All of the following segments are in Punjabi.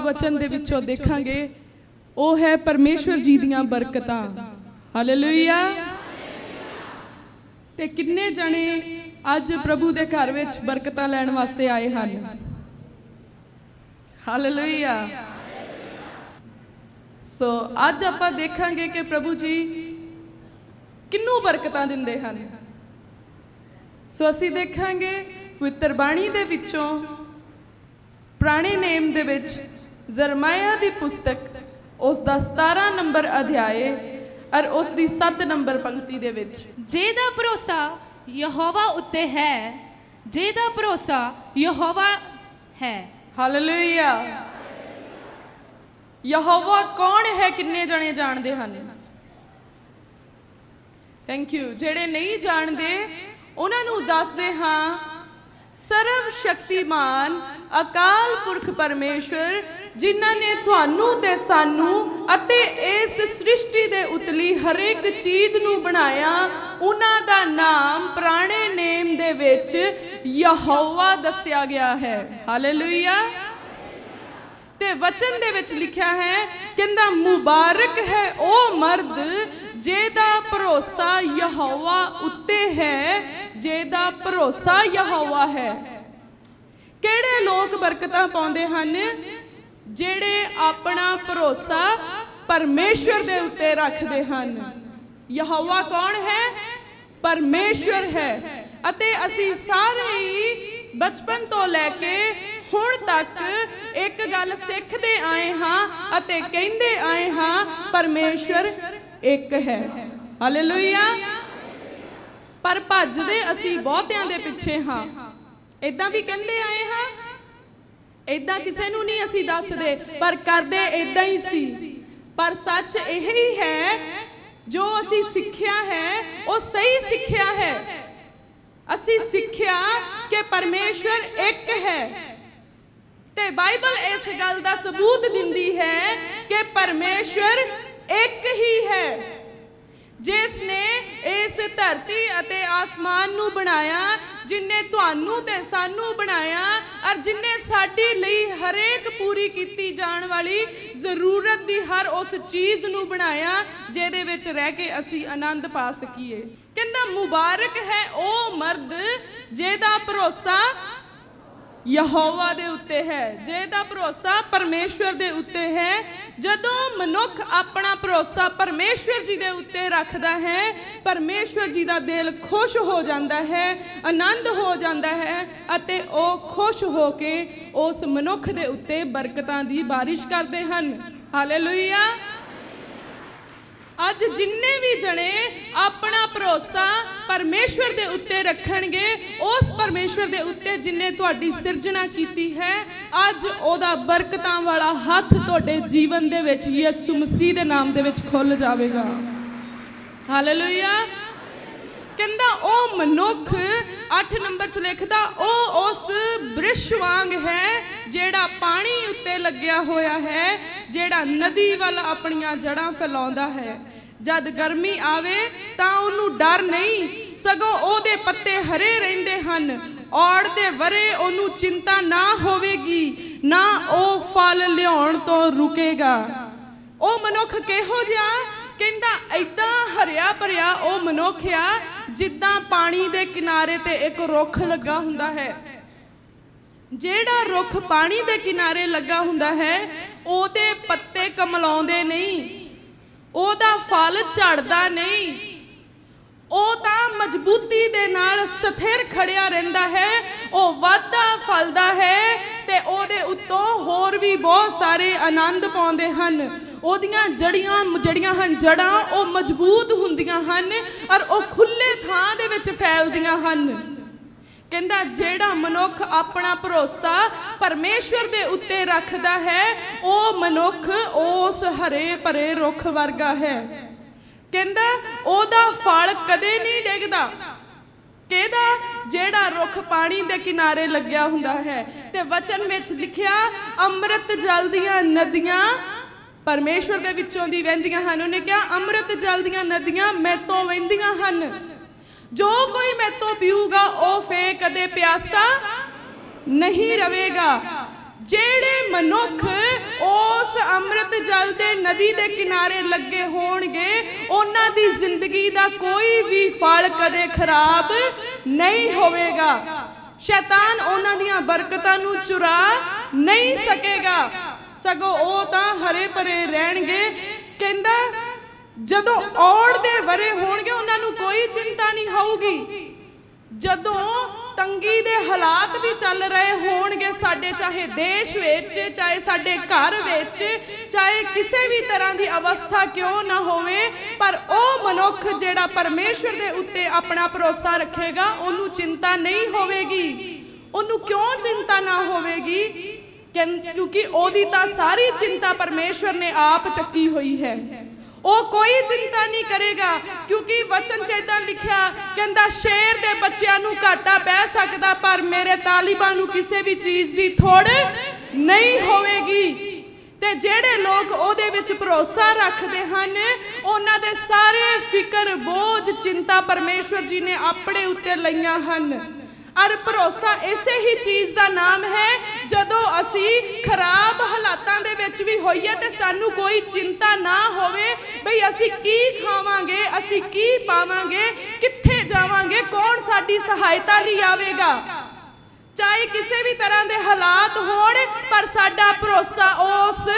ਵਚਨ ਦੇ ਵਿੱਚੋਂ ਦੇਖਾਂਗੇ ਉਹ ਹੈ ਪਰਮੇਸ਼ਵਰ ਜੀ ਦੀਆਂ ਬਰਕਤਾਂ ਹਾਲੇਲੂਇਆ ਤੇ ਕਿੰਨੇ ਜਣੇ ਅੱਜ ਪ੍ਰਭੂ ਦੇ ਘਰ ਵਿੱਚ ਬਰਕਤਾਂ ਲੈਣ ਵਾਸਤੇ ਆਏ ਹਨ ਹਾਲੇਲੂਇਆ ਸੋ ਅੱਜ ਆਪਾਂ ਦੇਖਾਂਗੇ ਕਿ ਪ੍ਰਭੂ ਜੀ ਕਿੰਨੂੰ ਬਰਕਤਾਂ ਦਿੰਦੇ ਹਨ ਸੋ ਅਸੀਂ ਦੇਖਾਂਗੇ ਪਵਿੱਤਰ ਬਾਣੀ ਦੇ ਵਿੱਚੋਂ ਪੁਰਾਣੇ ਨੇਮ ਦੇ ਵਿੱਚ ਜ਼ਰਮਾਇਆ ਦੀ ਪੁਸਤਕ ਉਸ ਦਾ 17 ਨੰਬਰ ਅਧਿਆਏ ਔਰ ਉਸ ਦੀ 7 ਨੰਬਰ ਪੰਕਤੀ ਦੇ ਵਿੱਚ। ਜਿਹਦਾ ਭਰੋਸਾ ਯਹੋਵਾ ਉੱਤੇ ਹੈ ਜਿਹਦਾ ਭਰੋਸਾ ਯਹੋਵਾ ਹੈ। ਹਾਲੇਲੂਇਆ ਯਹੋਵਾ ਕੌਣ ਹੈ ਕਿੰਨੇ ਜਣੇ ਜਾਣਦੇ ਹਨ? ਥੈਂਕ ਯੂ ਜਿਹੜੇ ਨਹੀਂ ਜਾਣਦੇ ਉਹਨਾਂ ਨੂੰ ਦੱਸਦੇ ਹਾਂ ਸਰਵ ਸ਼ਕਤੀਮਾਨ ਅਕਾਲ ਪੁਰਖ ਪਰਮੇਸ਼ਵਰ ਜਿਨ੍ਹਾਂ ਨੇ ਤੁਹਾਨੂੰ ਤੇ ਸਾਨੂੰ ਅਤੇ ਇਸ ਸ੍ਰਿਸ਼ਟੀ ਦੇ ਉਤਲੀ ਹਰੇਕ ਚੀਜ਼ ਨੂੰ ਬਣਾਇਆ, ਉਹਨਾਂ ਦਾ ਨਾਮ ਪੁਰਾਣੇ ਨੇਮ ਦੇ ਵਿੱਚ ਯਹੋਵਾ ਦੱਸਿਆ ਗਿਆ ਹੈ। ਹਾਲੇਲੂਇਆ ਤੇ ਵਚਨ ਦੇ ਵਿੱਚ ਲਿਖਿਆ ਹੈ, ਕਹਿੰਦਾ, ਮੁਬਾਰਕ ਹੈ ਉਹ ਮਰਦ ਜਿਹਦਾ ਭਰੋਸਾ ਯਹੋਵਾ ਉੱਤੇ ਹੈ, ਜਿਹਦਾ ਭਰੋਸਾ ਯਹੋਵਾ ਹੈ। ਕਿਹੜੇ ਲੋਕ ਬਰਕਤਾਂ ਪਾਉਂਦੇ ਹਨ? ਜਿਹੜੇ ਆਪਣਾ ਭਰੋਸਾ ਪਰਮੇਸ਼ਵਰ ਦੇ ਉੱਤੇ ਰੱਖਦੇ ਹਨ। ਯਹੋਵਾ ਕੌਣ ਹੈ? ਪਰਮੇਸ਼ਵਰ ਹੈ। ਅਤੇ ਅਸੀਂ ਸਾਰੇ ਹੀ ਬਚਪਨ ਤੋਂ ਲੈ ਕੇ ਹੁਣ ਤੱਕ ਇੱਕ ਗੱਲ ਸਿੱਖਦੇ ਆਏ ਹਾਂ ਅਤੇ ਕਹਿੰਦੇ ਆਏ ਹਾਂ, ਪਰਮੇਸ਼ਵਰ ਇੱਕ ਹੈ। ਹਾਲੇਲੂਇਆ ਪਰ ਭੱਜਦੇ ਅਸੀਂ ਬਹੁਤਿਆਂ ਦੇ ਪਿੱਛੇ ਹਾਂ। ਇਦਾਂ ਵੀ ਕਹਿੰਦੇ ਆਏ ਹਾਂ ਇਦਾਂ ਕਿਸੇ ਨੂੰ ਨਹੀਂ ਅਸੀਂ ਦੱਸਦੇ, ਪਰ ਕਰਦੇ ਇਦਾਂ ਹੀ ਸੀ। ਪਰ ਸੱਚ ਇਹ ਹੀ ਹੈ, ਜੋ ਅਸੀਂ ਸਿੱਖਿਆ ਹੈ, ਉਹ ਸਹੀ ਸਿੱਖਿਆ ਹੈ। ਅਸੀਂ ਸਿੱਖਿਆ ਕਿ ਪਰਮੇਸ਼ਵਰ ਇੱਕ ਹੈ। ਤੇ ਬਾਈਬਲ ਇਸ ਗੱਲ ਦਾ ਸਬੂਤ ਦਿੰਦੀ ਹੈ ਕਿ ਪਰਮੇਸ਼ਵਰ ਇੱਕ ਹੀ ਹੈ, ਜਿਸ ਨੇ ਇਸ ਧਰਤੀ ਅਤੇ ਆਸਮਾਨ ਨੂੰ ਬਣਾਇਆ ਜਿਨੇ ਤੁਹਾਨੂੰ ਤੇ ਸਾਨੂੰ ਬਣਾਇਆ ਔਰ ਜਿਨੇ ਸਾਡੀ ਲਈ ਹਰੇਕ ਪੂਰੀ ਕੀਤੀ ਜਾਣ ਵਾਲੀ ਜ਼ਰੂਰਤ ਦੀ ਹਰ ਉਸ ਚੀਜ਼ ਨੂੰ ਬਣਾਇਆ, ਜਿਹਦੇ ਵਿੱਚ ਰਹਿ ਕੇ ਅਸੀਂ ਆਨੰਦ ਪਾ ਸਕੀਏ। ਕਹਿੰਦਾ, ਮੁਬਾਰਕ ਹੈ ਉਹ ਮਰਦ ਜਿਹਦਾ ਭਰੋਸਾ ਯਹੋਵਾ ਦੇ ਉੱਤੇ ਹੈ। ਜੇ ਦਾ ਭਰੋਸਾ ਪਰਮੇਸ਼ਵਰ ਦੇ ਉੱਤੇ ਹੈ, ਜਦੋਂ ਮਨੁੱਖ ਆਪਣਾ ਭਰੋਸਾ ਪਰਮੇਸ਼ਵਰ ਜੀ ਦੇ ਉੱਤੇ ਰੱਖਦਾ ਹੈ, ਪਰਮੇਸ਼ਵਰ ਜੀ ਦਾ ਦਿਲ ਖੁਸ਼ ਹੋ ਜਾਂਦਾ ਹੈ, ਆਨੰਦ ਹੋ ਜਾਂਦਾ ਹੈ ਅਤੇ ਉਹ ਖੁਸ਼ ਹੋ ਕੇ ਉਸ ਮਨੁੱਖ ਦੇ ਉੱਤੇ ਬਰਕਤਾਂ ਦੀ ਬਾਰਿਸ਼ ਕਰਦੇ ਹਨ। ਹਾਲੇਲੂਇਆ। ਅੱਜ ਜਿੰਨੇ ਵੀ ਜਣੇ ਆਪਣਾ ਭਰੋਸਾ ਪਰਮੇਸ਼ਵਰ ਦੇ ਉੱਤੇ ਰੱਖਣਗੇ ਉਸ ਪਰਮੇਸ਼ਵਰ ਦੇ ਉੱਤੇ ਜਿਨੇ ਤੁਹਾਡੀ ਸਿਰਜਣਾ ਕੀਤੀ ਹੈ ਅੱਜ ਉਹਦਾ ਬਰਕਤਾਂ ਵਾਲਾ ਹੱਥ ਤੁਹਾਡੇ ਜੀਵਨ ਦੇ ਵਿੱਚ ਯਿਸੂ ਮਸੀਹ ਦੇ ਨਾਮ ਦੇ ਵਿੱਚ ਖੁੱਲ ਜਾਵੇਗਾ। ਹਾਲੇਲੂਇਆ ਕਹਿੰਦਾ ਉਹ ਮਨੁੱਖ 8 ਨੰਬਰ 'ਚ ਲਿਖਦਾ ਉਹ ਉਸ ਬ੍ਰਿਸ਼ ਵਾਂਗ ਹੈ ਜਿਹੜਾ ਪਾਣੀ ਉੱਤੇ ਲੱਗਿਆ ਹੋਇਆ ਹੈ ਜਿਹੜਾ ਨਦੀ ਵੱਲ ਆਪਣੀਆਂ ਜੜਾਂ ਫੈਲਾਉਂਦਾ ਹੈ। ਜਦ ਗਰਮੀ ਆਵੇ ਤਾਂ ਉਹਨੂੰ ਡਰ ਨਹੀਂ। ਸਗੋਂ ਉਹਦੇ ਪੱਤੇ ਹਰੇ ਰਹਿੰਦੇ ਹਨ। ਔੜ ਦੇ ਵਰੇ ਉਹਨੂੰ ਚਿੰਤਾ ਨਾ ਹੋਵੇਗੀ, ਨਾ ਉਹ ਫਲ ਲਿਆਉਣ ਤੋਂ ਰੁਕੇਗਾ। ਉਹ ਮਨੁੱਖ ਕਿਹੋ ਜਿਹਾ? ਕਹਿੰਦਾ ਐਦਾਂ ਹਰਿਆ ਭਰਿਆ ਉਹ ਮਨੁੱਖ ਆ, ਜਿੱਦਾਂ ਪਾਣੀ ਦੇ ਕਿਨਾਰੇ ਤੇ ਇੱਕ ਰੁੱਖ ਲੱਗਾ ਹੁੰਦਾ ਹੈ। ਜਿਹੜਾ ਰੁੱਖ ਪਾਣੀ ਦੇ ਕਿਨਾਰੇ ਲੱਗਾ ਹੁੰਦਾ ਹੈ, ਉਹਦੇ ਪੱਤੇ ਕਮਲਾਉਂਦੇ ਨਹੀਂ ਉਹਦਾ ਫਲ ਝੜਦਾ ਨਹੀਂ। ਉਹ ਤਾਂ ਮਜ਼ਬੂਤੀ ਦੇ ਨਾਲ ਸਥਿਰ ਖੜਿਆ ਰਹਿੰਦਾ ਹੈ। ਉਹ ਵਾਧਾ ਫਲਦਾ ਹੈ ਤੇ ਉਹਦੇ ਉੱਤੋਂ ਹੋਰ ਵੀ ਬਹੁਤ ਸਾਰੇ ਆਨੰਦ ਪਾਉਂਦੇ ਹਨ। ਉਹਦੀਆਂ ਜੜੀਆਂ ਜੜੀਆਂ ਹਨ ਜੜਾਂ, ਉਹ ਮਜ਼ਬੂਤ ਹੁੰਦੀਆਂ ਹਨ ਔਰ ਉਹ ਖੁੱਲੇ ਥਾਂ ਦੇ ਵਿੱਚ ਫੈਲਦੀਆਂ ਹਨ। ਕਹਿੰਦਾ, ਜਿਹੜਾ ਮਨੁੱਖ ਆਪਣਾ ਭਰੋਸਾ ਪਰਮੇਸ਼ਵਰ ਦੇ ਉੱਤੇ ਰੱਖਦਾ ਹੈ, ਉਹ ਮਨੁੱਖ ਉਸ ਹਰੇ ਭਰੇ ਰੁੱਖ ਵਰਗਾ ਹੈ। ਕਹਿੰਦਾ, ਉਹਦਾ ਫਲ ਕਦੇ ਨਹੀਂ ਡਿੱਗਦਾ। ਕਿਹਦਾ, ਜਿਹੜਾ ਰੁੱਖ ਪਾਣੀ ਦੇ ਕਿਨਾਰੇ ਲੱਗਿਆ ਹੁੰਦਾ ਹੈ। ਤੇ ਵਚਨ ਵਿੱਚ ਲਿਖਿਆ, ਅੰਮ੍ਰਿਤ ਜਲ ਦੀਆਂ ਨਦੀਆਂ ਪਰਮੇਸ਼ਵਰ ਦੇ ਵਿੱਚੋਂ ਦੀ ਵਹਿੰਦੀਆਂ ਹਨ। ਉਹਨੇ ਕਿਹਾ, ਅੰਮ੍ਰਿਤ ਜਲ ਦੀਆਂ ਨਦੀਆਂ ਮੈਤੋਂ ਵਹਿੰਦੀਆਂ ਹਨ। ਜੋ ਕੋਈ ਮੈਤੋਂ ਪੀਊਗਾ, ਉਹ ਫੇ ਕਦੇ ਪਿਆਸਾ ਨਹੀਂ ਰਵੇਗਾ। ਜਿਹੜੇ ਮਨੁੱਖ ਅੰਮ੍ਰਿਤ ਜਲ ਦੇ ਨਦੀ ਦੇ ਕਿਨਾਰੇ ਲੱਗੇ ਹੋਣਗੇ, ਉਹਨਾਂ ਦੀ ਜ਼ਿੰਦਗੀ ਦਾ ਕੋਈ ਵੀ ਫਲ ਕਦੇ ਖਰਾਬ ਨਹੀਂ ਹੋਵੇਗਾ। ਸ਼ੈਤਾਨ ਉਹਨਾਂ ਦੀਆਂ ਬਰਕਤਾਂ ਨੂੰ ਚੁਰਾ ਨਹੀਂ ਸਕੇਗਾ। ਸਗੋਂ ਉਹ ਤਾਂ ਹਰੇ ਭਰੇ ਰਹਿਣਗੇ। ਕਹਿੰਦਾ ਜਦੋਂ ਔੜ ਦੇ ਵਰੇ ਹੋਣਗੇ, ਉਹਨਾਂ ਨੂੰ ਕੋਈ ਚਿੰਤਾ ਨਹੀਂ ਹੋਊਗੀ। ਜਦੋਂ ਤੰਗੀ ਦੇ ਹਾਲਾਤ ਵੀ ਚੱਲ ਰਹੇ ਹੋਣਗੇ, ਸਾਡੇ ਚਾਹੇ ਦੇਸ਼ ਵਿੱਚ, ਚਾਹੇ ਸਾਡੇ ਘਰ ਵਿੱਚ, ਚਾਹੇ ਕਿਸੇ ਵੀ ਤਰ੍ਹਾਂ ਦੀ ਅਵਸਥਾ ਕਿਉਂ ਨਾ ਹੋਵੇ, ਪਰ ਉਹ ਮਨੁੱਖ ਜਿਹੜਾ ਪਰਮੇਸ਼ਵਰ ਦੇ ਉੱਤੇ ਆਪਣਾ ਭਰੋਸਾ ਰੱਖੇਗਾ, ਉਹਨੂੰ ਚਿੰਤਾ ਨਹੀਂ ਹੋਵੇਗੀ। ਉਹਨੂੰ ਕਿਉਂ ਚਿੰਤਾ ਨਾ ਹੋਵੇਗੀ? ਕਿਉਂਕਿ ਉਹਦੀ ਤਾਂ ਸਾਰੀ ਚਿੰਤਾ ਪਰਮੇਸ਼ਵਰ ਨੇ ਆਪ ਚੱਕੀ ਹੋਈ ਹੈ। ਉਹ ਕੋਈ ਚਿੰਤਾ ਨਹੀਂ ਕਰੇਗਾ, ਕਿਉਂਕਿ ਵਚਨ ਚ ਏਦਾਂ ਲਿਖਿਆ, ਕਹਿੰਦਾ ਸ਼ੇਰ ਦੇ ਬੱਚਿਆਂ ਨੂੰ ਘਾਟਾ ਪੈ ਸਕਦਾ, ਪਰ ਮੇਰੇ ਤਾਲਿਬਾਂ ਨੂੰ ਕਿਸੇ ਵੀ ਚੀਜ਼ ਦੀ ਥੋੜ ਨਹੀਂ ਹੋਵੇਗੀ। ਤੇ ਜਿਹੜੇ ਲੋਕ ਉਹਦੇ ਵਿੱਚ ਭਰੋਸਾ ਰੱਖਦੇ ਹਨ, ਉਹਨਾਂ ਦੇ ਸਾਰੇ ਫਿਕਰ, ਬੋਝ, ਚਿੰਤਾ ਪਰਮੇਸ਼ਵਰ ਜੀ ਨੇ ਆਪਣੇ ਉੱਤੇ ਲਈਆਂ ਹਨ। ਅਰ ਭਰੋਸਾ ਇਸੇ ਹੀ ਚੀਜ਼ ਦਾ ਨਾਮ ਹੈ, ਜਦੋਂ ਅਸੀਂ ਖਰਾਬ ਹਾਲਾਤਾਂ ਦੇ ਵਿੱਚ ਵੀ ਹੋਈਏ ਤੇ ਸਾਨੂੰ ਕੋਈ ਚਿੰਤਾ ਨਾ ਹੋਵੇ ਬਈ ਅਸੀਂ ਕੀ ਖਾਵਾਂਗੇ, ਅਸੀਂ ਕੀ ਪਾਵਾਂਗੇ, ਕਿੱਥੇ ਜਾਵਾਂਗੇ, ਕੌਣ ਸਾਡੀ ਸਹਾਇਤਾ ਲਈ ਆਵੇਗਾ। ਚਾਹੇ ਕਿਸੇ ਵੀ ਤਰ੍ਹਾਂ ਦੇ ਹਾਲਾਤ ਹੋਣ, ਪਰ ਸਾਡਾ ਭਰੋਸਾ ਉਸ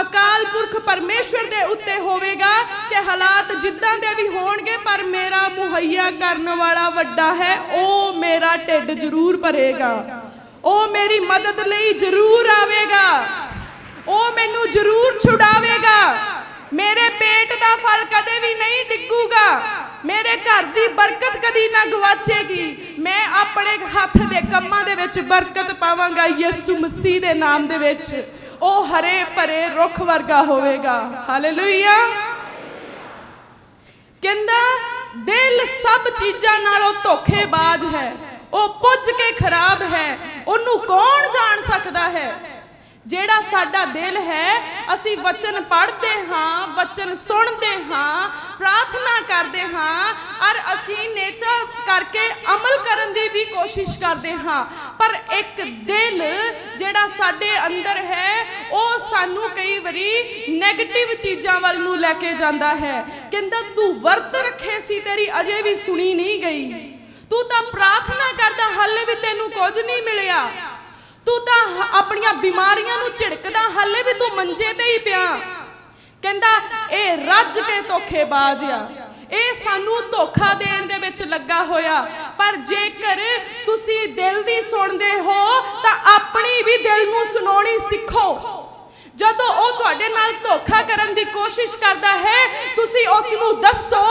ਅਕਾਲ ਪੁਰਖ ਪਰਮੇਸ਼ਵਰ ਦੇ ਉੱਤੇ ਹੋਵੇਗਾ ਕਿ ਹਾਲਾਤ ਜਿੱਦਾਂ ਦੇ ਵੀ ਹੋਣਗੇ, ਪਰ ਮੇਰਾ ਮੁਹੱਈਆ ਕਰਨ ਵਾਲਾ ਵੱਡਾ ਹੈ, ਉਹ ਮੇਰਾ ਢਿੱਡ ਜ਼ਰੂਰ ਭਰੇਗਾ। ਉਹ ਮੇਰੀ ਮਦਦ ਲਈ ਜ਼ਰੂਰ ਆਵੇਗਾ। ਉਹ ਮੈਨੂੰ ਜ਼ਰੂਰ ਛੁਡਾਵੇਗਾ। ਮੇਰੇ ਪੇਟ ਦਾ ਫਲ ਕਦੇ ਵੀ ਨਹੀਂ ਡਿੱਗੂਗਾ। ਮੇਰੇ ਘਰ ਦੀ ਬਰਕਤ ਕਦੀ ਨਾ ਗਵਾਚੇਗੀ ਮੈਂ ਆਪਣੇ ਹੱਥ ਦੇ ਕੰਮਾਂ ਦੇ ਵਿੱਚ ਬਰਕਤ ਪਾਵਾਂਗਾ ਯਿਸੂ ਮਸੀਹ ਦੇ ਨਾਮ ਦੇ ਵਿੱਚ। ਉਹ ਹਰੇ ਭਰੇ ਰੁੱਖ ਵਰਗਾ ਹੋਵੇਗਾ। ਹਾਲੇਲੂਇਆ ਕਹਿੰਦਾ, ਦਿਲ ਸਭ ਚੀਜ਼ਾਂ ਨਾਲੋਂ ਧੋਖੇਬਾਜ਼ ਹੈ। ਉਹ ਪੁੱਜ ਕੇ ਖਰਾਬ ਹੈ। ਉਹਨੂੰ ਕੌਣ ਜਾਣ ਸਕਦਾ ਹੈ? ਜਿਹੜਾ ਸਾਡਾ ਦਿਲ ਹੈ, ਅਸੀਂ ਵਚਨ ਪੜ੍ਹਦੇ ਹਾਂ, ਵਚਨ ਸੁਣਦੇ ਹਾਂ, ਪ੍ਰਾਰਥਨਾ ਕਰਦੇ ਹਾਂ, ਔਰ ਅਸੀਂ ਨੇਚਾ ਕਰਕੇ ਅਮਲ ਕਰਨ ਦੀ ਵੀ ਕੋਸ਼ਿਸ਼ ਕਰਦੇ ਹਾਂ। ਪਰ ਇੱਕ ਦਿਲ ਜਿਹੜਾ ਸਾਡੇ ਅੰਦਰ ਹੈ, ਉਹ ਸਾਨੂੰ ਕਈ ਵਾਰੀ 네ਗੇਟਿਵ ਚੀਜ਼ਾਂ ਵੱਲ ਨੂੰ ਲੈ ਕੇ ਜਾਂਦਾ ਹੈ। ਕਹਿੰਦਾ, ਤੂੰ ਵਰਤ ਰੱਖੇ ਸੀ, ਤੇਰੀ ਅਜੇ ਵੀ ਸੁਣੀ ਨਹੀਂ ਗਈ। ਤੂੰ ਤਾਂ ਪ੍ਰਾਰਥਨਾ ਕਰਦਾ, ਹਾਲੇ ਵੀ ਤੈਨੂੰ ਕੁਝ ਨਹੀਂ ਮਿਲਿਆ। ਤੂੰ ਤਾਂ ਆਪਣੀਆਂ ਬਿਮਾਰੀਆਂ ਨੂੰ ਝਿੜਕਦਾ, ਹਾਲੇ ਵੀ ਤੂੰ ਮੰਜੇ ਤੇ ਹੀ ਪਿਆ। ਕਹਿੰਦਾ, ਇਹ ਰੱਜ ਕੇ ਧੋਖੇਬਾਜ਼ ਆ। ਇਹ ਸਾਨੂੰ ਧੋਖਾ ਦੇਣ ਦੇ ਵਿੱਚ ਲੱਗਾ ਹੋਇਆ। ਪਰ ਜੇਕਰ ਤੁਸੀਂ ਦਿਲ ਦੀ ਸੁਣਦੇ ਹੋ, ਤਾਂ ਆਪਣੀ ਵੀ ਦਿਲ ਨੂੰ ਸੁਣਾਉਣੀ ਸਿੱਖੋ। ਜਦੋਂ ਉਹ ਤੁਹਾਡੇ ਨਾਲ ਧੋਖਾ ਕਰਨ ਦੀ ਕੋਸ਼ਿਸ਼ ਕਰਦਾ ਹੈ, ਤੁਸੀਂ ਉਸ ਨੂੰ ਦੱਸੋ,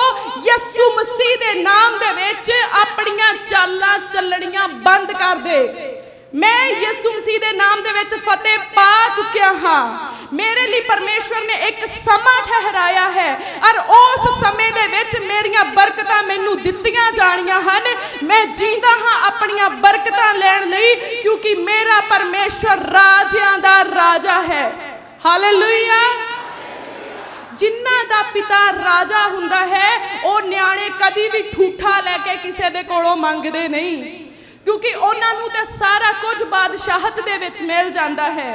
ਯਿਸੂ ਮਸੀਹ ਦੇ ਨਾਮ ਦੇ ਵਿੱਚ ਆਪਣੀਆਂ ਚਾਲਾਂ ਚੱਲਣੀਆਂ ਬੰਦ ਕਰ ਦੇ। ਮੈਂ ਯਿਸੂ ਮਸੀਹ ਦੇ ਨਾਮ ਦੇ ਵਿੱਚ ਫਤਿਹ ਪਾ ਚੁੱਕਿਆ ਹਾਂ। ਮੇਰੇ ਲਈ ਪਰਮੇਸ਼ਵਰ ਨੇ ਇੱਕ ਸਮਾਂ ਠਹਿਰਾਇਆ ਹੈ ਔਰ ਉਸ ਸਮੇਂ ਦੇ ਵਿੱਚ ਮੇਰੀਆਂ ਬਰਕਤਾਂ ਮੈਨੂੰ ਦਿੱਤੀਆਂ ਜਾਣੀਆਂ ਹਨ। ਮੈਂ ਜੀਂਦਾ ਹਾਂ ਆਪਣੀਆਂ ਬਰਕਤਾਂ ਲੈਣ ਲਈ ਕਿਉਂਕਿ ਮੇਰਾ ਪਰਮੇਸ਼ਵਰ ਰਾਜਿਆਂ ਦਾ ਰਾਜਾ ਹੈ। ਹਾਲੇਲੂਇਆ ਜਿਨ੍ਹਾਂ ਦਾ ਪਿਤਾ ਰਾਜਾ ਹੁੰਦਾ ਹੈ, ਉਹ ਨਿਆਣੇ ਕਦੀ ਵੀ ਠੂਠਾ ਲੈ ਕੇ ਕਿਸੇ ਦੇ ਕੋਲੋਂ ਮੰਗਦੇ ਨਹੀਂ। ਕਿਉਂਕਿ ਉਹਨਾਂ ਨੂੰ ਤਾਂ ਸਾਰਾ ਕੁਝ ਬਾਦਸ਼ਾਹਤ ਦੇ ਵਿੱਚ ਮਿਲ ਜਾਂਦਾ ਹੈ।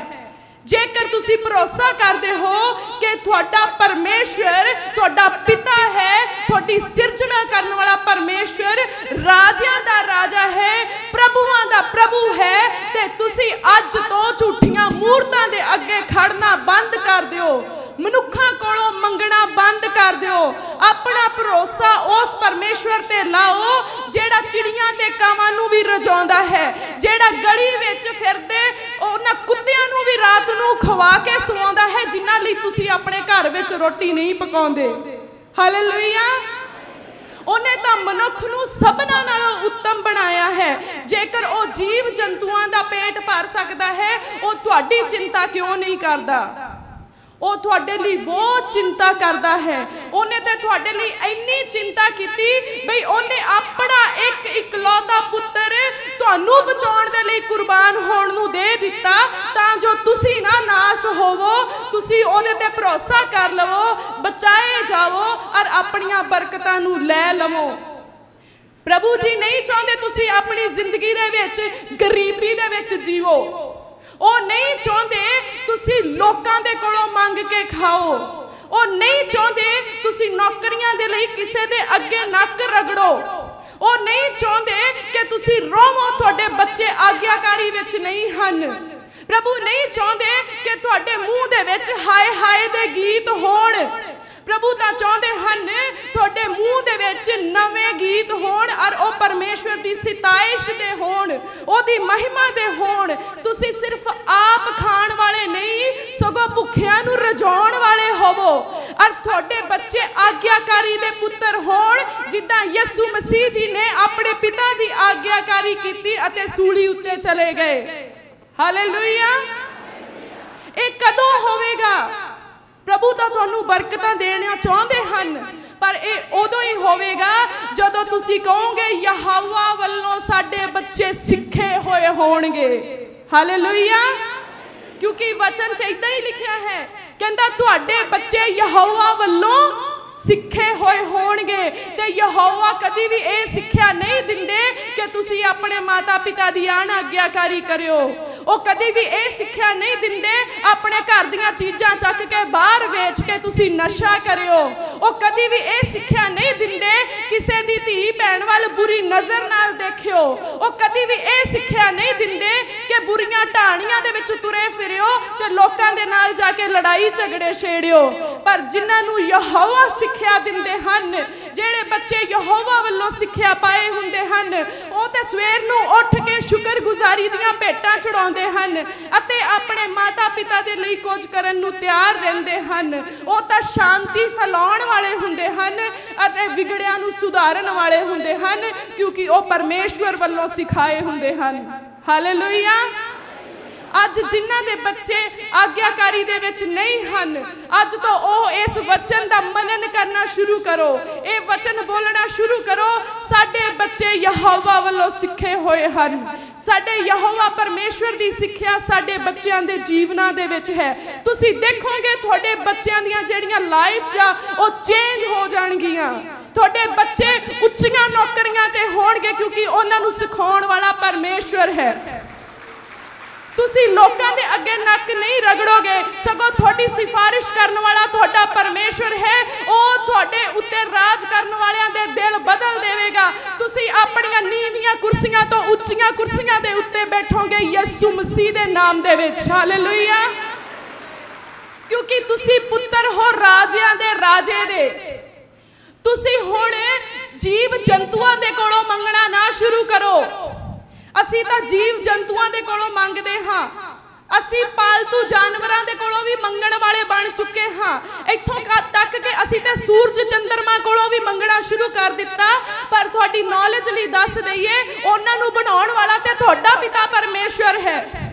ਜੇਕਰ ਤੁਸੀਂ ਭਰੋਸਾ ਕਰਦੇ ਹੋ ਕਿ ਤੁਹਾਡਾ ਪਰਮੇਸ਼ਵਰ, ਤੁਹਾਡਾ ਪਿਤਾ ਹੈ, ਤੁਹਾਡੀ ਸਿਰਜਣਾ ਕਰਨ ਵਾਲਾ ਪਰਮੇਸ਼ਵਰ ਰਾਜਿਆਂ ਦਾ ਰਾਜਾ ਹੈ, ਪ੍ਰਭੂਆਂ ਦਾ ਪ੍ਰਭੂ ਹੈ, ਤੇ ਤੁਸੀਂ ਅੱਜ ਤੋਂ ਝੂਠੀਆਂ ਮੂਰਤਾਂ ਦੇ ਅੱਗੇ ਖੜਨਾ ਬੰਦ ਕਰ ਦਿਓ। ਮਨੁੱਖਾਂ ਕੋਲੋਂ ਮੰਗਣਾ ਬੰਦ ਕਰ ਭਰੋਸਾ ਉਸ ਪਰਮੇਸ਼ਵਰ ਤੇ ਲਾਓ, ਜਿਹੜਾ ਚਿੜੀਆਂ ਤੇ ਕਾਵਾਂ ਨੂੰ ਵੀ ਰਜਾਉਂਦਾ ਹੈ, ਜਿਹੜਾ ਗਲੀ ਵਿੱਚ ਫਿਰਦੇ, ਉਹਨਾਂ ਕੁੱਤਿਆਂ ਨੂੰ ਵੀ ਰਾਤ ਨੂੰ ਖਵਾ ਕੇ ਸਵਾਉਂਦਾ ਹੈ, ਜਿਨ੍ਹਾਂ ਲਈ ਤੁਸੀਂ ਆਪਣੇ ਘਰ ਵਿੱਚ ਰੋਟੀ ਨਹੀਂ ਪਕਾਉਂਦੇ। ਹਾਲੇਲੂਇਆ ਉਹਨੇ ਤਾਂ ਮਨੁੱਖ ਨੂੰ ਸਭਨਾਂ ਨਾਲੋਂ ਉੱਤਮ ਬਣਾਇਆ ਹੈ। ਜੇਕਰ ਉਹ ਜੀਵ ਜੰਤੂਆਂ ਦਾ ਪੇਟ ਭਰ ਸਕਦਾ ਹੈ, ਉਹ ਤੁਹਾਡੀ ਚਿੰਤਾ ਕਿਉਂ ਨਹੀਂ ਕਰਦਾ? ਉਹ ਤੁਹਾਡੇ ਲਈ ਬਹੁਤ ਚਿੰਤਾ ਕਰਦਾ ਹੈ। ਉਹਨੇ ਤੇ ਤੁਹਾਡੇ ਲਈ ਇੰਨੀ ਚਿੰਤਾ ਕੀਤੀ ਬਈ ਉਹਨੇ ਆਪਣਾ ਇੱਕ ਇਕਲੌਤਾ ਪੁੱਤਰ ਤੁਹਾਨੂੰ ਬਚਾਉਣ ਦੇ ਲਈ ਕੁਰਬਾਨ ਹੋਣ ਨੂੰ ਦੇ ਦਿੱਤਾ, ਤਾਂ ਜੋ ਤੁਸੀਂ ਨਾ ਨਾਸ਼ ਹੋਵੋ, ਤੁਸੀਂ ਉਹਦੇ ਤੇ ਭਰੋਸਾ ਕਰ ਲਵੋ, ਬਚਾਏ ਜਾਵੋ ਔਰ ਆਪਣੀਆਂ ਬਰਕਤਾਂ ਨੂੰ ਲੈ ਲਵੋ। ਪ੍ਰਭੂ ਜੀ ਨਹੀਂ ਚਾਹੁੰਦੇ ਤੁਸੀਂ ਆਪਣੀ ਜ਼ਿੰਦਗੀ ਦੇ ਵਿੱਚ ਗਰੀਬੀ ਦੇ ਵਿੱਚ ਜੀਵੋ। ਉਹ ਨਹੀਂ ਚਾਹੁੰਦੇ ਤੁਸੀਂ ਲੋਕਾਂ ਦੇ ਕੋਲੋਂ ਮੰਗ ਕੇ ਖਾਓ। ਉਹ ਨਹੀਂ ਚਾਹੁੰਦੇ ਤੁਸੀਂ ਨੌਕਰੀਆਂ ਦੇ ਲਈ ਕਿਸੇ ਦੇ ਅੱਗੇ ਨੱਕ ਰਗੜੋ। ਉਹ ਨਹੀਂ ਚਾਹੁੰਦੇ ਕਿ ਤੁਸੀਂ ਰੋਵੋ, ਤੁਹਾਡੇ ਬੱਚੇ ਆਗਿਆਕਾਰੀ ਵਿੱਚ ਨਹੀਂ ਹਨ। ਪ੍ਰਭੂ ਨਹੀਂ ਚਾਹੁੰਦੇ ਕਿ ਤੁਹਾਡੇ ਮੂੰਹ ਦੇ ਵਿੱਚ ਹਾਏ ਹਾਏ ਦੇ ਗੀਤ ਹੋਣ। ਪ੍ਰਭੂ ਤਾਂ ਚਾਹੁੰਦੇ ਹਨ ਤੁਹਾਡੇ ਮੂੰਹ ਦੇ ਵਿੱਚ ਨਵੇਂ ਹੋਣ ਉਹ ਪਰਮੇਸ਼ਵਰ ਦੀ ਸਿਤਾਇਸ਼ ਦੇ ਹੋਣ, ਉਹਦੀ ਮਹਿਮਾ ਦੇ ਹੋਣ, ਤੁਸੀਂ ਸਿਰਫ ਆਪ ਖਾਣ ਵਾਲੇ ਨਹੀਂ, ਸਗੋਂ ਭੁੱਖਿਆਂ ਨੂੰ ਰਜਾਉਣ ਵਾਲੇ ਹੋਵੋ। ਔਰ ਤੁਹਾਡੇ ਬੱਚੇ ਆਗਿਆਕਾਰੀ ਦੇ ਪੁੱਤਰ ਹੋਣ, ਜਿੱਦਾਂ ਯਿਸੂ ਮਸੀਹ ਜੀ ਨੇ ਆਪਣੇ ਪਿਤਾ ਦੀ ਆਗਿਆਕਾਰੀ ਕੀਤੀ ਅਤੇ ਸੂਲੀ ਉੱਤੇ ਚਲੇ ਗਏ। ਹਾਲੇਲੂਇਆ ਇਹ ਕਦੋਂ ਹੋਵੇਗਾ? ਪ੍ਰਭੂ ਤਾਂ ਤੁਹਾਨੂੰ ਬਰਕਤਾਂ ਦੇਣਾ ਚਾਹੁੰਦੇ ਹਨ। ਪਰ ਇਹ ਉਦੋਂ ਹੀ ਹੋਵੇਗਾ ਜਦੋਂ ਤੁਸੀਂ ਕਹੋਗੇ, ਯਹਵਾ ਵੱਲੋਂ ਸਾਡੇ ਬੱਚੇ ਸਿੱਖੇ ਹੋਏ ਹੋਣਗੇ। ਹਾਲੇਲੂਇਆ ਕਿਉਂਕਿ ਵਚਨ 'ਚ ਇਦਾਂ ਹੀ ਲਿਖਿਆ ਹੈ, ਕਹਿੰਦਾ ਤੁਹਾਡੇ ਬੱਚੇ ਯਹੋਵਾ ਵੱਲੋਂ ਸਿੱਖੇ ਹੋਏ ਹੋਣਗੇ। ਤੇ ਯਹੋਵਾ ਕਦੀ ਵੀ ਇਹ ਸਿੱਖਿਆ ਨਹੀਂ ਦਿੰਦੇ ਕਿ ਤੁਸੀਂ ਆਪਣੇ ਮਾਤਾ ਪਿਤਾ ਦੀ ਆਣ ਆਗਿਆਕਾਰੀ ਕਰਿਓ। ਉਹ ਕਦੀ ਵੀ ਇਹ ਸਿੱਖਿਆ ਨਹੀਂ ਦਿੰਦੇ, ਆਪਣੇ ਘਰ ਦੀਆਂ ਚੀਜ਼ਾਂ ਚੱਕ ਕੇ ਬਾਹਰ ਵੇਚ ਕੇ ਤੁਸੀਂ ਨਸ਼ਾ ਕਰਿਓ। ਉਹ ਕਦੀ ਵੀ ਇਹ ਸਿੱਖਿਆ ਨਹੀਂ ਦਿੰਦੇ, ਕਿਸੇ ਦੀ ਧੀ ਭੈਣ ਵੱਲ ਬੁਰੀ ਨਜ਼ਰ ਨਾਲ ਦੇਖਿਓ। ਉਹ ਕਦੀ ਵੀ ਇਹ ਸਿੱਖਿਆ ਨਹੀਂ ਦਿੰਦੇ ਕਿ ਬੁਰੀਆਂ ਢਾਣੀਆਂ ਦੇ ਵਿੱਚ ਤੁਰੇ ਫਿਰਿਓ ਤੇ ਲੋਕਾਂ ਦੇ ਨਾਲ ਜਾ ਕੇ ਲੜਾਈ ਝਗੜੇ ਛੇੜਿਓ। ਪਰ ਜਿਨ੍ਹਾਂ ਨੂੰ ਯਹੋਵਾ ਸਿੱਖਿਆ ਦਿੰਦੇ ਹਨ, ਜਿਹੜੇ ਬੱਚੇ ਯਹੋਵਾ ਵੱਲੋਂ ਸਿੱਖਿਆ ਪਾਏ ਹੁੰਦੇ ਹਨ, ਉਹ ਤੇ ਸਵੇਰ ਨੂੰ ਉੱਠ ਕੇ ਸ਼ੁਕਰਗੁਜ਼ਾਰੀ ਦੀਆਂ ਭੇਟਾਂ ਚੜਾਉਂਦੇ ਹਨ ਅਤੇ ਆਪਣੇ ਮਾਤਾ ਪਿਤਾ ਦੇ ਲਈ ਕੁਝ ਕਰਨ ਨੂੰ ਤਿਆਰ ਰਹਿੰਦੇ ਹਨ। ਉਹ ਤਾਂ ਸ਼ਾਂਤੀ ਫੈਲਾਉਣ ਵਾਲੇ ਹੁੰਦੇ ਹਨ ਅਤੇ ਵਿਗੜਿਆਂ ਨੂੰ ਸੁਧਾਰਨ ਵਾਲੇ ਹੁੰਦੇ ਹਨ ਕਿਉਂਕਿ ਉਹ ਪਰਮੇਸ਼ਵਰ ਵੱਲੋਂ ਸਿਖਾਏ ਹੁੰਦੇ ਹਨ। ਹਾਲੇਲੂਇਆ ਅੱਜ ਜਿਨ੍ਹਾਂ ਦੇ ਬੱਚੇ ਆਗਿਆਕਾਰੀ ਦੇ ਵਿੱਚ ਨਹੀਂ ਹਨ, ਅੱਜ ਤੋਂ ਉਹ ਇਸ ਵਚਨ ਦਾ ਮਨਨ ਕਰਨਾ ਸ਼ੁਰੂ ਕਰੋ। ਇਹ ਵਚਨ ਬੋਲਣਾ ਸ਼ੁਰੂ ਕਰੋ, ਸਾਡੇ ਬੱਚੇ ਯਹੋਵਾ ਵੱਲੋਂ ਸਿੱਖੇ ਹੋਏ ਹਨ। ਸਾਡੇ ਯਹੋਵਾ ਪਰਮੇਸ਼ਵਰ ਦੀ ਸਿੱਖਿਆ ਸਾਡੇ ਬੱਚਿਆਂ ਦੇ ਜੀਵਨਾਂ ਦੇ ਵਿੱਚ ਹੈ। ਤੁਸੀਂ ਦੇਖੋਗੇ ਤੁਹਾਡੇ ਬੱਚਿਆਂ ਦੀਆਂ ਜਿਹੜੀਆਂ ਲਾਈਫਸ ਆ, ਉਹ ਚੇਂਜ ਹੋ ਜਾਣਗੀਆਂ। ਤੁਹਾਡੇ ਬੱਚੇ ਉੱਚੀਆਂ ਨੌਕਰੀਆਂ ਤੇ ਹੋਣਗੇ ਕਿਉਂਕਿ ਉਹਨਾਂ ਨੂੰ ਸਿਖਾਉਣ ਵਾਲਾ ਪਰਮੇਸ਼ਵਰ ਹੈ। ਤੁਸੀਂ ਲੋਕਾਂ ਦੇ ਅੱਗੇ ਨੱਕ ਨਹੀਂ ਰਗੜੋਗੇ, ਸਗੋਂ ਤੁਹਾਡੀ ਸਿਫਾਰਿਸ਼ ਕਰਨ ਵਾਲਾ ਤੁਹਾਡਾ ਪਰਮੇਸ਼ਵਰ ਹੈ, ਉਹ ਤੁਹਾਡੇ ਉੱਤੇ ਰਾਜ ਕਰਨ ਵਾਲਿਆਂ ਦੇ ਦਿਲ ਬਦਲ ਦੇਵੇਗਾ। ਤੁਸੀਂ ਆਪਣੀਆਂ ਨੀਵੀਆਂ ਕੁਰਸੀਆਂ ਤੋਂ ਉੱਚੀਆਂ ਕੁਰਸੀਆਂ ਦੇ ਉੱਤੇ ਬੈਠੋਗੇ, ਯਿਸੂ ਮਸੀਹ ਦੇ ਨਾਮ ਦੇ ਵਿੱਚ। ਹਾਲੇਲੂਇਆ। ਕਿਉਂਕਿ ਤੁਸੀਂ ਪੁੱਤਰ ਹੋ ਰਾਜਿਆਂ ਦੇ ਰਾਜੇ ਦੇ। ਤੁਸੀਂ ਹੁਣ ਜੀਵ ਜੰਤੂਆਂ ਦੇ ਕੋਲੋਂ ਮੰਗਣਾ ਨਾ ਸ਼ੁਰੂ ਕਰੋ। ਅਸੀਂ ਤਾਂ ਜੀਵ ਜੰਤੂਆਂ ਦੇ ਕੋਲੋਂ ਮੰਗਦੇ ਹਾਂ। ਅਸੀਂ ਪਾਲਤੂ ਜਾਨਵਰਾਂ ਦੇ ਕੋਲੋਂ ਵੀ ਮੰਗਣ ਵਾਲੇ ਬਣ ਚੁੱਕੇ ਹਾਂ। ਇੱਥੋਂ ਤੱਕ ਕਿ ਅਸੀਂ ਤਾਂ ਸੂਰਜ ਚੰਦਰਮਾ ਕੋਲੋਂ ਵੀ ਮੰਗਣਾ ਸ਼ੁਰੂ ਕਰ ਦਿੱਤਾ। ਪਰ ਤੁਹਾਡੀ ਨੌਲੇਜ ਲਈ ਦੱਸ ਦਈਏ, ਉਹਨਾਂ ਨੂੰ ਬਣਾਉਣ ਵਾਲਾ ਤੇ ਤੁਹਾਡਾ ਪਿਤਾ ਪਰਮੇਸ਼ਵਰ ਹੈ।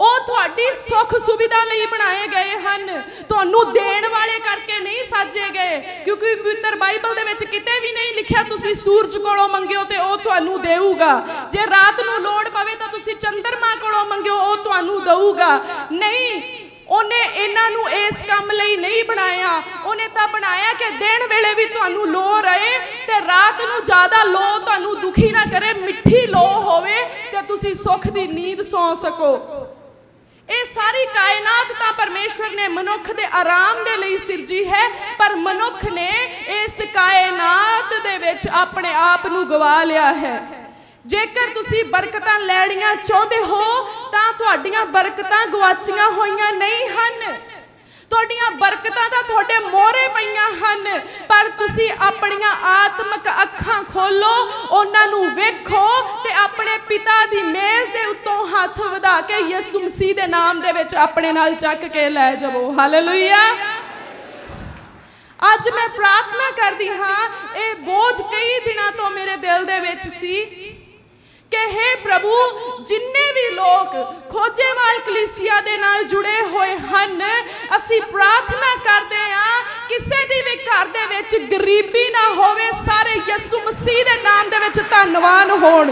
ਉਹ ਤੁਹਾਡੀ ਸੁੱਖ ਸੁਵਿਧਾ ਲਈ ਬਣਾਏ ਗਏ ਹਨ। ਤੁਹਾਨੂੰ ਦੇਣ ਵਾਲੇ ਕਰਕੇ ਨਹੀਂ ਸਾਜੇ ਗਏ। ਕਿਉਂਕਿ ਪਵਿੱਤਰ ਬਾਈਬਲ ਦੇ ਵਿੱਚ ਕਿਤੇ ਵੀ ਨਹੀਂ ਲਿਖਿਆ ਤੁਸੀਂ ਸੂਰਜ ਕੋਲੋਂ ਮੰਗਿਓ ਤੇ ਉਹ ਤੁਹਾਨੂੰ ਦੇਊਗਾ। ਜੇ ਰਾਤ ਨੂੰ ਲੋੜ ਪਵੇ ਤਾਂ ਤੁਸੀਂ ਚੰਦਰਮਾ ਕੋਲੋਂ ਮੰਗਿਓ, ਉਹ ਤੁਹਾਨੂੰ ਦਊਗਾ। ਨਹੀਂ, ਉਹਨੇ ਇਹਨਾਂ ਨੂੰ ਇਸ ਕੰਮ ਲਈ ਨਹੀਂ ਬਣਾਇਆ। ਉਹਨੇ ਤਾਂ ਬਣਾਇਆ ਕਿ ਦਿਨ ਵੇਲੇ ਵੀ ਤੁਹਾਨੂੰ ਲੋ ਰਹੇ ਤੇ ਰਾਤ ਨੂੰ ਜ਼ਿਆਦਾ ਲੋ ਤੁਹਾਨੂੰ ਦੁਖੀ ਨਾ ਕਰੇ, ਮਿੱਠੀ ਲੋ ਹੋਵੇ ਤੇ ਤੁਸੀਂ ਸੁੱਖ ਦੀ ਨੀਂਦ ਸੌਂ ਸਕੋ। ਇਹ ਸਾਰੀ ਕਾਇਨਾਤ ਤਾਂ ਪਰਮੇਸ਼ਵਰ ਨੇ ਮਨੁੱਖ ਦੇ ਆਰਾਮ ਦੇ ਲਈ ਸਿਰਜੀ ਹੈ, ਪਰ ਮਨੁੱਖ ਨੇ ਇਸ ਕਾਇਨਾਤ ਦੇ ਵਿੱਚ ਆਪਣੇ ਆਪ ਨੂੰ ਗਵਾ ਲਿਆ ਹੈ। ਜੇਕਰ ਤੁਸੀਂ ਬਰਕਤਾਂ ਲੈਣੀਆਂ ਚਾਹੁੰਦੇ ਹੋ, ਤਾਂ ਤੁਹਾਡੀਆਂ ਬਰਕਤਾਂ ਗਵਾਚੀਆਂ ਹੋਈਆਂ ਨਹੀਂ ਹਨ। ਤੁਹਾਡੀਆਂ ਬਰਕਤਾਂ ਤਾਂ ਤੁਹਾਡੇ ਮੋਹਰੇ ਪਈਆਂ ਹਨ, ਪਰ ਤੁਸੀਂ ਆਪਣੀਆਂ ਆਤਮਿਕ ਅੱਖਾਂ ਖੋਲੋ, ਉਹਨਾਂ ਨੂੰ ਵੇਖੋ ਤੇ ਆਪਣੇ ਪਿਤਾ ਦੀ ਮੇਜ਼ ਦੇ ਉੱਤੋਂ ਹੱਥ ਵਧਾ ਕੇ ਯਿਸੂ ਮਸੀਹ ਦੇ ਨਾਮ ਦੇ ਵਿੱਚ ਆਪਣੇ ਨਾਲ ਚੱਕ ਕੇ ਲੈ ਜਾਵੋ। ਹਾਲੇਲੂਇਆ ਅੱਜ ਮੈਂ ਪ੍ਰਾਰਥਨਾ ਕਰਦੀ ਹਾਂ, ਇਹ ਬੋਝ ਕਈ ਦਿਨਾਂ ਤੋਂ ਮੇਰੇ ਦਿਲ ਦੇ ਵਿੱਚ ਸੀ। ਕਿ हे ਪ੍ਰਭੂ, ਜਿੰਨੇ ਵੀ ਲੋਕ ਖੋਜੇਵਾਲ ਕਲੀਸਿਆ ਦੇ ਨਾਲ ਜੁੜੇ ਹੋਏ ਹਨ, ਅਸੀਂ ਪ੍ਰਾਰਥਨਾ ਕਰਦੇ ਹਾਂ, ਕਿਸੇ ਦੀ ਵੀ ਘਰ ਦੇ ਵਿੱਚ ਗਰੀਬੀ ਨਾ ਹੋਵੇ, ਸਾਰੇ ਯਿਸੂ ਮਸੀਹ ਦੇ ਨਾਮ ਦੇ ਵਿੱਚ ਧੰਨਵਾਨ ਹੋਣ।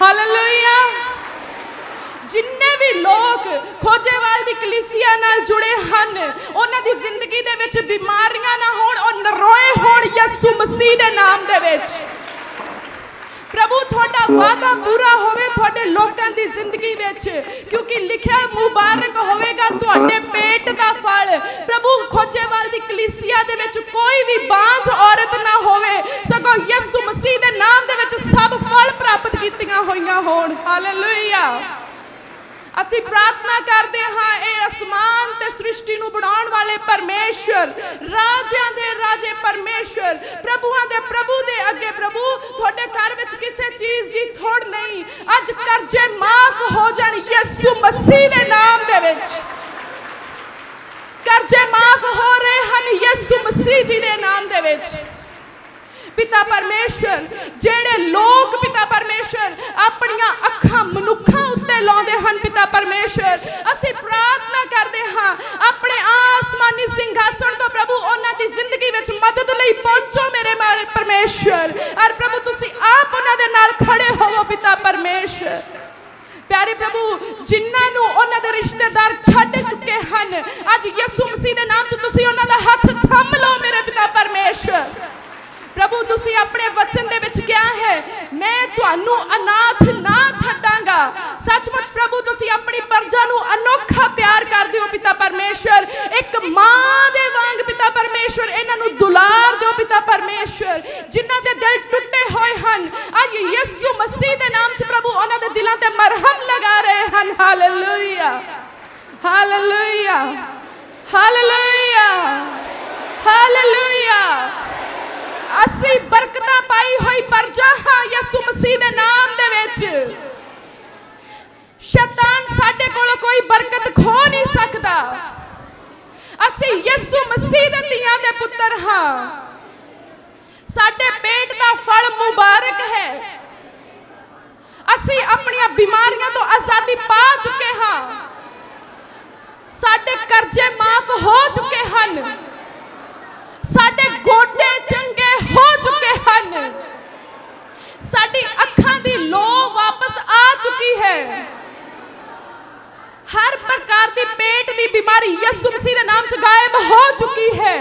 ਹਾਲੇਲੂਇਆ ਜਿੰਨੇ ਵੀ ਲੋਕ ਖੋਜੇਵਾਲ ਦੀ ਕਲੀਸਿਆ ਨਾਲ ਜੁੜੇ ਹਨ, ਉਹਨਾਂ ਦੀ ਜ਼ਿੰਦਗੀ ਦੇ ਵਿੱਚ ਬਿਮਾਰੀਆਂ ਨਾ ਹੋਣ, ਉਹ ਨਰੋਏ ਹੋਣ ਯਿਸੂ ਮਸੀਹ ਦੇ ਨਾਮ ਦੇ ਵਿੱਚ। ਪ੍ਰਭੂ, ਤੁਹਾਡਾ ਵਾਅਦਾ ਪੂਰਾ ਹੋਵੇ ਤੁਹਾਡੇ ਲੋਕਾਂ ਦੀ ਜ਼ਿੰਦਗੀ ਵਿੱਚ, ਕਿਉਂਕਿ ਲਿਖਿਆ ਮੁਬਾਰਕ ਹੋਵੇਗਾ ਤੁਹਾਡੇ ਪੇਟ ਦਾ ਫਲ। ਪ੍ਰਭੂ, ਖੋਜੇਵਾਲ ਦੀ ਕਲੀਸਿਆ ਦੇ ਵਿੱਚ ਕੋਈ ਵੀ ਬਾਂਝ ਔਰਤ ਨਾ ਹੋਵੇ, ਸਗੋਂ ਯਿਸੂ ਮਸੀਹ ਦੇ ਨਾਮ ਦੇ ਵਿੱਚ ਸਭ ਫਲ ਪ੍ਰਾਪਤ ਕੀਤੀਆਂ ਹੋਈਆਂ ਹੋਣ। ਹਾਲੇਲੂਇਆ ਅਸੀਂ ਪ੍ਰਾਰਥਨਾ ਕਰਦੇ ਹਾਂ ਇਹ ਅਸਮਾਨ ਤੇ ਸ੍ਰਿਸ਼ਟੀ ਨੂੰ ਬਣਾਉਣ ਵਾਲੇ ਪਰਮੇਸ਼ਰ, ਰਾਜਿਆਂ ਦੇ ਰਾਜੇ ਪਰਮੇਸ਼ਰ, ਪ੍ਰਭੂਆਂ ਦੇ ਪ੍ਰਭੂ ਦੇ ਅੱਗੇ ਪ੍ਰਭੂ, ਤੁਹਾਡੇ ਘਰ ਵਿੱਚ ਕਿਸੇ ਚੀਜ਼ ਦੀ ਥੋੜ ਨਹੀਂ। ਅੱਜ ਕਰਜ਼ੇ ਮਾਫ ਹੋ ਜਾਣ ਯਿਸੂ ਮਸੀਹ ਦੇ ਨਾਮ ਦੇ ਵਿੱਚ। ਕਰਜ਼ੇ ਮਾਫ ਹੋ ਰਹੇ ਹਨ ਯਿਸੂ ਮਸੀਹ ਜੀ ਦੇ ਨਾਮ ਦੇ ਵਿੱਚ। ਪਿਤਾ ਪਰਮੇਸ਼ਰ, ਜਿਹੜੇ ਲੋਕ ਪਿਤਾ ਪਰਮੇਸ਼ਰ, ਆਪਣੀਆਂ ਅੱਖਾਂ ਮਨੁੱਖਾਂ ਉੱਤੇ ਲਾਉਂਦੇ ਹਨ ਪਿਤਾ ਪਰਮੇਸ਼ਰ ਅਸੀਂ ਪ੍ਰਾਰਥਨਾ ਕਰਦੇ ਹਾਂ, ਆਪਣੇ ਆਸਮਾਨੀ ਸਿੰਘਾਸਣ ਤੋਂ ਪ੍ਰਭੂ ਉਹਨਾਂ ਦੀ ਜ਼ਿੰਦਗੀ ਵਿੱਚ ਮਦਦ ਲਈ ਪਹੁੰਚੋ ਮੇਰੇ ਮਾਰੇ ਪਰਮੇਸ਼ਰ ਔਰ ਪ੍ਰਭੂ, ਤੁਸੀਂ ਆਪ ਉਹਨਾਂ ਦੇ ਨਾਲ ਖੜੇ ਹੋਵੋ ਪਿਤਾ ਪਰਮੇਸ਼ਰ ਪਿਆਰੇ ਪ੍ਰਭੂ, ਜਿਨ੍ਹਾਂ ਨੂੰ ਉਹਨਾਂ ਦੇ ਰਿਸ਼ਤੇਦਾਰ ਛੱਡ ਚੁੱਕੇ ਹਨ, ਅੱਜ ਯਿਸੂ ਮਸੀਹ ਦੇ ਨਾਮ 'ਚ ਤੁਸੀਂ ਉਹਨਾਂ ਦਾ ਹੱਥ ਥੰਮ ਲਓ ਮੇਰੇ ਪਿਤਾ ਪਰਮੇਸ਼ਰ ਪ੍ਰਭੂ, ਤੁਸੀਂ ਆਪਣੇ ਵਚਨ ਦੇ ਵਿੱਚ ਕਿਹਾ ਹੈ, ਮੈਂ ਤੁਹਾਨੂੰ ਅਨਾਥ ਨਾ ਛੱਡਾਂਗਾ। ਸੱਚਮੁੱਚ ਪ੍ਰਭੂ, ਤੁਸੀਂ ਆਪਣੀ ਪਰਜਾ ਨੂੰ ਅਨੋਖਾ ਪਿਆਰ ਕਰਦੇ ਹੋ ਪਿਤਾ ਪਰਮੇਸ਼ਰ। ਇੱਕ ਮਾਂ ਦੇ ਵਾਂਗ ਪਿਤਾ ਪਰਮੇਸ਼ਰ, ਇਹਨਾਂ ਨੂੰ ਦੁਲਾਰ ਦਿਓ ਪਿਤਾ ਪਰਮੇਸ਼ਰ, ਜਿਨ੍ਹਾਂ ਦੇ ਦਿਲ ਟੁੱਟੇ ਹੋਏ ਹਨ। ਅੱਜ ਯਿਸੂ ਮਸੀਹ ਦੇ ਨਾਮ 'ਚ ਪ੍ਰਭੂ, ਉਹਨਾਂ ਦੇ ਦਿਲਾਂ ਤੇ ਮਰਹਮ ਲਗਾ ਰਹੇ ਹਨ। ਹਾਲੇਲੂਇਆ। ਹਾਲੇਲੂਇਆ। ਹਾਲੇਲੂਇਆ। ਹਾਲੇਲੂਇਆ। ਅਸੀਂ ਬਰਕਤਾਂ ਪਾਈ ਹੋਈ ਪਰਜਾ ਹਾਂ ਯਿਸੂ ਮਸੀਹ ਦੇ ਨਾਮ ਦੇ ਵਿੱਚ। ਸ਼ੈਤਾਨ ਸਾਡੇ ਕੋਲੋਂ ਕੋਈ ਬਰਕਤ ਖੋ ਨਹੀਂ ਸਕਦਾ। ਅਸੀਂ ਯਿਸੂ ਮਸੀਹ ਦੇ ਧੀਆਂ ਦੇ ਪੁੱਤਰ ਹਾਂ। ਸਾਡੇ ਪੇਟ ਦਾ ਫਲ ਮੁਬਾਰਕ ਹੈ। ਅਸੀਂ ਆਪਣੀਆਂ ਬਿਮਾਰੀਆਂ ਤੋਂ ਆਜ਼ਾਦੀ ਪਾ ਚੁੱਕੇ ਹਾਂ। ਸਾਡੇ ਕਰਜ਼ੇ ਮਾਫ ਹੋ ਚੁੱਕੇ ਹਨ। ਸਾਡੇ ਗੋਡੇ ਚੰਗੇ ਹੋ ਚੁੱਕੇ ਹਨ। ਸਾਡੀ ਅੱਖਾਂ ਦੀ ਲੋ ਵਾਪਸ ਆ ਚੁੱਕੀ ਹੈ। ਹਰ ਪ੍ਰਕਾਰ ਦੀ ਪੇਟ ਦੀ ਬਿਮਾਰੀ ਯਿਸੂ ਮਸੀਹ ਦੇ ਨਾਮ 'ਚ ਗਾਇਬ ਹੋ ਚੁੱਕੀ ਹੈ।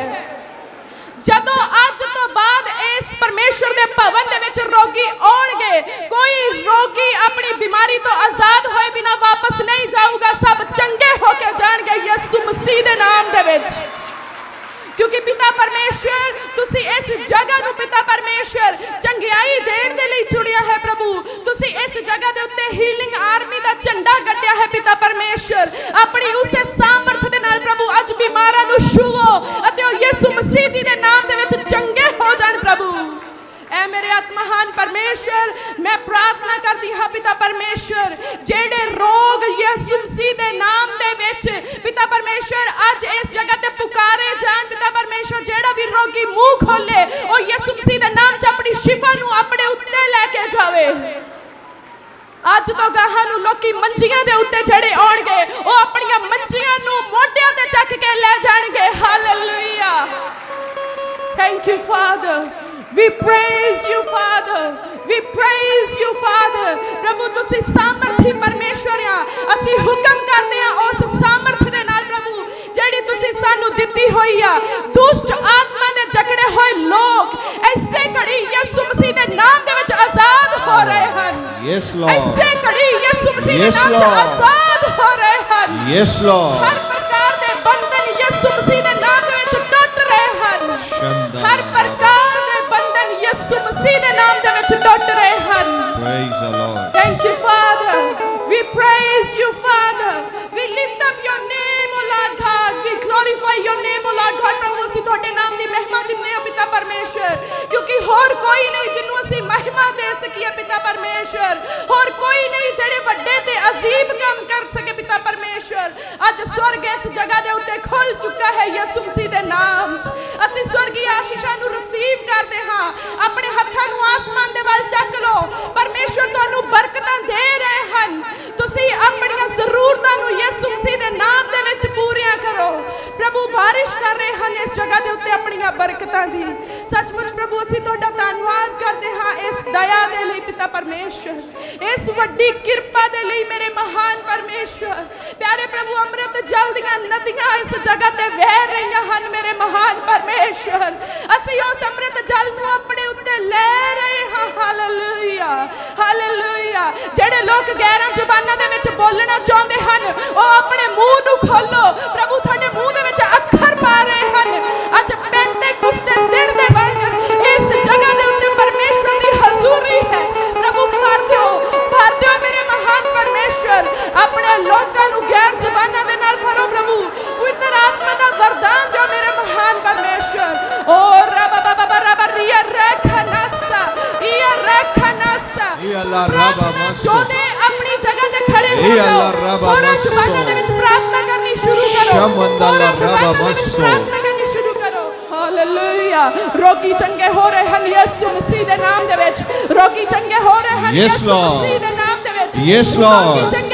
ਜਦੋਂ ਅੱਜ ਤੋਂ ਬਾਅਦ ਇਸ ਪਰਮੇਸ਼ਰ ਦੇ ਭਵਨ ਦੇ ਵਿੱਚ ਰੋਗੀ ਆਉਣਗੇ, ਕੋਈ ਰੋਗੀ ਆਪਣੀ ਬਿਮਾਰੀ ਤੋਂ ਆਜ਼ਾਦ ਹੋਏ ਬਿਨਾ ਵਾਪਸ ਨਹੀਂ ਜਾਊਗਾ, ਸਭ ਚੰਗੇ ਹੋ ਕੇ ਜਾਣਗੇ ਯਿਸੂ ਮਸੀਹ ਦੇ ਨਾਮ ਦੇ ਵਿੱਚ। ਕਿਉਂਕਿ ਪਿਤਾ ਪਰਮੇਸ਼ਰ, ਤੁਸੀਂ ਇਸ ਜਗ੍ਹਾ ਨੂੰ ਪਿਤਾ ਪਰਮੇਸ਼ਰ ਚੰਗਿਆਈ ਦੇਣ ਦੇ ਲਈ ਚੁਣਿਆ ਹੈ ਪ੍ਰਭੂ। ਤੁਸੀਂ ਇਸ ਜਗ੍ਹਾ ਦੇ ਉੱਤੇ ਹੀਲਿੰਗ ਆਰਮੀ ਦਾ ਝੰਡਾ ਗੱਡਿਆ ਹੈ ਪਿਤਾ ਪਰਮੇਸ਼ਰ। ਆਪਣੀ ਉਸੇ ਸਾਮਰਥ ਦੇ ਨਾਲ ਪ੍ਰਭੂ ਅੱਜ ਬਿਮਾਰਾਂ ਨੂੰ ਛੂਵੋ ਅਤੇ ਉਹ ਯਿਸੂ ਮਸੀਹ ਜੀ ਦੇ ਨਾਮ ਦੇ ਵਿੱਚ ਚੰਗੇ ਹੋ ਜਾਣ ਪ੍ਰਭੂ। ਐ ਮੇਰੇ ਆਤਮਹਾਨ ਪਰਮੇਸ਼ਰ ਮੈਂ ਪ੍ਰਾਰਥਨਾ ਕਰਦੀ ਹਾਂ ਪਿਤਾ ਪਰਮੇਸ਼ਰ ਜਿਹੜੇ ਰੋਗ ਯਿਸੂ ਮਸੀਹ ਦੇ ਨਾਮ ਦੇ ਵਿੱਚ ਪਿਤਾ ਪਰਮੇਸ਼ਰ ਅੱਜ ਇਸ ਜਗ੍ਹਾ ਤੇ ਪੁਕਾਰੇ ਜਾਣ ਪਿਤਾ ਪਰਮੇਸ਼ਰ ਜਿਹੜਾ ਵੀ ਰੋਗੀ ਮੂੰਹ ਖੋਲੇ ਉਹ ਯਿਸੂ ਮਸੀਹ ਦੇ ਨਾਮ 'ਚ ਆਪਣੀ ਸ਼ਿਫਾ ਨੂੰ ਆਪਣੇ ਉੱਤੇ ਲੈ ਕੇ ਜਾਵੇ ਅੱਜ ਤੋਂ ਗਾਹਾਂ ਨੂੰ ਲੋਕੀ ਮੰਜੀਆਂ ਦੇ ਉੱਤੇ ਚੜੇ ਆਉਣਗੇ ਉਹ ਆਪਣੀਆਂ ਮੰਜੀਆਂ ਨੂੰ ਮੋਢਿਆਂ ਤੇ ਚੱਕ ਕੇ ਲੈ ਜਾਣਗੇ hallelujah Thank you, Father. We praise you, Father. We praise you, Father. ਪ੍ਰਭੂ ਤੁਸੀਂ ਸਾਮਰਥੀ ਪਰਮੇਸ਼ਵਰ ਆ ਅਸੀਂ ਹੁਕਮ ਕਰਦੇ ਆ ਉਸ ਸਾਮਰਥ ਦੇ ਨਾਲ ਪ੍ਰਭੂ ਜਿਹੜੀ ਤੁਸੀਂ ਸਾਨੂੰ ਦਿੱਤੀ ਹੋਈ ਆ ਦੁਸ਼ਟ ਆਤਮਾ ਦੇ ਜਕੜੇ ਹੋਏ ਲੋਕ ਐਸੇ ਘੜੀ ਯਿਸੂ ਮਸੀਹ ਦੇ ਨਾਮ ਦੇ ਵਿੱਚ ਆਜ਼ਾਦ ਹੋ ਰਹੇ ਹਨ Yes, Lord. ਐਸੇ ਘੜੀ ਯਿਸੂ ਮਸੀਹ ਦੇ ਨਾਮ Lord. ਆਜ਼ਾਦ ਹੋ ਰਹੇ ਹਨ Yes, Lord. ਹਰ ਪ੍ਰਕਾਰ ਦੇ ਬੰਧਨ glorify your name, O Lord ਅਸੀਂ ਤੁਹਾਡੇ ਨਾਮ ਦੀ ਮਹਿਮਾ ਦਿੰਦੇ ਹਾਂ ਪਿਤਾ ਪਰਮੇਸ਼ਰ। ਕਿਉਂਕਿ ਹੋਰ ਕੋਈ ਨਹੀਂ ਜਿਹਨੂੰ ਅਸੀਂ ਮਹਿਮਾ ਦੇ ਸਕੀਏ ਪਿਤਾ ਪਰਮੇਸ਼ਰ। ਹੋਰ ਕੋਈ ਨਹੀਂ ਜਿਹੜੇ ਵੱਡੇ ਤੇ ਅਜ਼ੀਮ ਕੰਮ ਕਰ ਸਕੇ ਪਿਤਾ ਪਰਮੇਸ਼ਰ। ਅੱਜ ਸਵਰਗ ਇਸ ਜਗ੍ਹਾ ਦੇ ਉੱਤੇ ਖੁੱਲ ਚੁੱਕਾ ਹੈ ਯਿਸੂ ਮਸੀਹ ਦੇ ਨਾਮ 'ਚ। ਅਸੀਂ ਸਵਰਗੀ ਆਸ਼ੀਸ਼ਾਂ ਨੂੰ ਰਿਸੀਵ ਕਰਦੇ ਹਾਂ। ਆਪਣੇ ਹੱਥਾਂ ਨੂੰ ਆਸਮਾਨ ਦੇ ਵੱਲ ਚੱਕ ਲਓ। ਪਰਮੇਸ਼ਰ ਤੁਹਾਨੂੰ ਬਰਕਤਾਂ ਬਰਕਤਾਂ ਦੀ। ਸੱਚਮੁੱਚ ਪ੍ਰਭੂ, ਅਸੀਂ ਤੁਹਾਡਾ ਧੰਨਵਾਦ ਕਰਦੇ ਹਾਂ ਇਸ ਦਇਆ ਦੇ ਲਈ ਪਿਤਾ ਪਰਮੇਸ਼ਵਰ ਇਸ ਵੱਡੀ ਕਿਰਪਾ ਦੇ ਲਈ ਮੇਰੇ ਮਹਾਨ ਪਰਮੇਸ਼ਵਰ ਪਿਆਰੇ ਪ੍ਰਭੂ, ਅੰਮ੍ਰਿਤ ਜਲ ਦੀਆਂ ਨਦੀਆਂ ਇਸ ਜਗ੍ਹਾ ਤੇ ਵਹਿ ਰਹੀਆਂ ਹਨ ਮੇਰੇ ਮਹਾਨ ਪਰਮੇਸ਼ਵਰ ਅਸੀਂ ਉਸ ਅੰਮ੍ਰਿਤ ਜਲ ਨੂੰ ਆਪਣੇ ਉੱਤੇ ਲੈ ਰਹੇ ਹਾਂ। Hallelujah hallelujah. ਜਿਹੜੇ ਲੋਕ ਗੈਰਾਂ ਜ਼ੁਬਾਨਾਂ ਦੇ ਵਿੱਚ ਬੋਲਣਾ ਚਾਹੁੰਦੇ ਹਨ, ਉਹ ਆਪਣੇ ਮੂੰਹ ਨੂੰ ਖੋਲੋ। ਪ੍ਰਭੂ, ਤੁਹਾਡੇ ਮੂੰਹ ਦੇ ਵਿੱਚ ਅੱਖਰ ਪਾ ਰਹੇ ਪ੍ਰਾਰਥਨਾ ਕਰਨੀ ਸ਼ੁਰੂ ਕਰੋ ਹਾਲੇਲੂਇਆ ਰੋਗੀ ਚੰਗੇ ਹੋ ਰਹੇ ਹਨ ਯਿਸੂ ਮਸੀਹ ਦੇ ਨਾਮ ਦੇ ਵਿੱਚ ਰੋਗੀ ਚੰਗੇ ਹੋ ਰਹੇ ਹਨ ਯਿਸੂ. ਮਸੀਹ ਦੇ ਨਾਮ ਦੇ ਵਿੱਚ ਚੰਗੇ